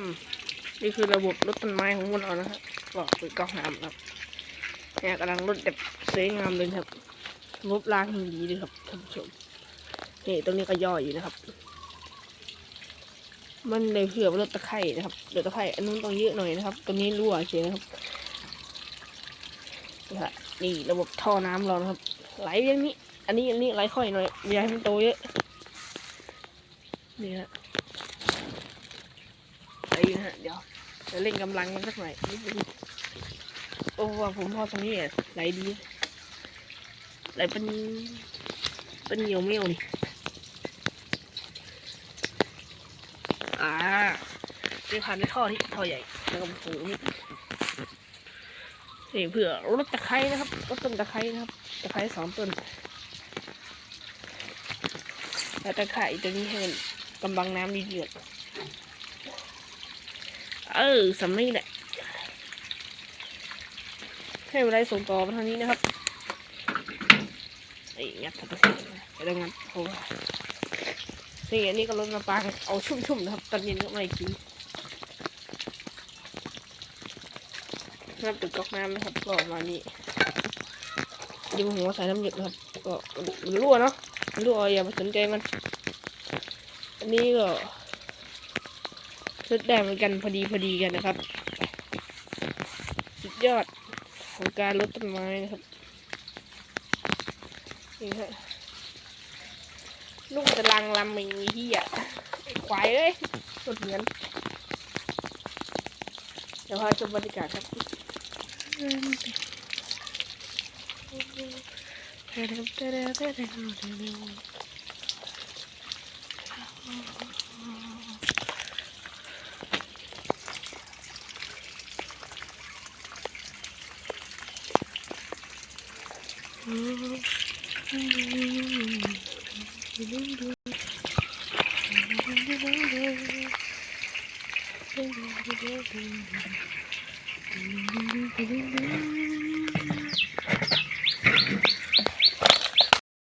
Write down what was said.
มนี่คือระบบรถต้นไม้ของพวกเรานะฮะก็คือกล้องน้ำครับเนี่ยกำลังรถแบบสวยงามเลยครับงบล้างอย่างดีเลยครับท่านผู้ชมนี่ตรงนี้ก็ย่ออยู่นะครับ มันเลยเผื่อรถตะไคร่นะครับรถตะไคร่อันนู้นต้องเยอะหน่อยนะครับตัวนี้รั่วเฉยนะครับนี่ฮะนี่ระบบท่อน้ำเรานะครับ ไหลอย่างนี้ อันนี้อันนี้ไหลค่อยหน่อยอย่าให้มันโตเยอะนี่ฮะ นะฮะ เดี๋ยวจะเล่นกำลังมันสักหน่อยนิดนึงโอ้ว่าผมพอตรงนี้อะไหลดีไหลเป็นเป็นเหนียวเมี่ยวนี่อ่าได้ผ่านในท่อที่ท่อใหญ่แล้วก็ผูนี่นี่เผื่อรถตะไคร้นะครับรถต้นตะไคร้นะครับตะไคร้สองต้นแล้วตะไคร้ตัวนี้ให้มันกำบังน้ำดีเดือด เออสำนี่แหละให้เวลาส่งต่อมาทางนี้นะครับไอ้ยัดทับเสียไปแล้วงั้นโอ้นี่อันนี้ก็รถมาปาเอาชุ่มๆนะครับตอนเย็นก็มาอีกทีนะครับตึกก๊อกน้ำนะครับก็ประมานี้ดูหัวใสายน้ำหยดนะครับ ก็มันรั่วเนาะมันรั่วอย่าไปสนใจมัน อันนี้ก็ ชุดแด้เหมือนกันพอดีพอดีกันนะครับ สุดยอดของการลดต้นไม้นะครับนี่ฮะลูกตะลังลำอย่างนี้ที่อะควายเลยสุดเหมือนเดี๋ยวพาชมบรรยากาศครับเ Oh.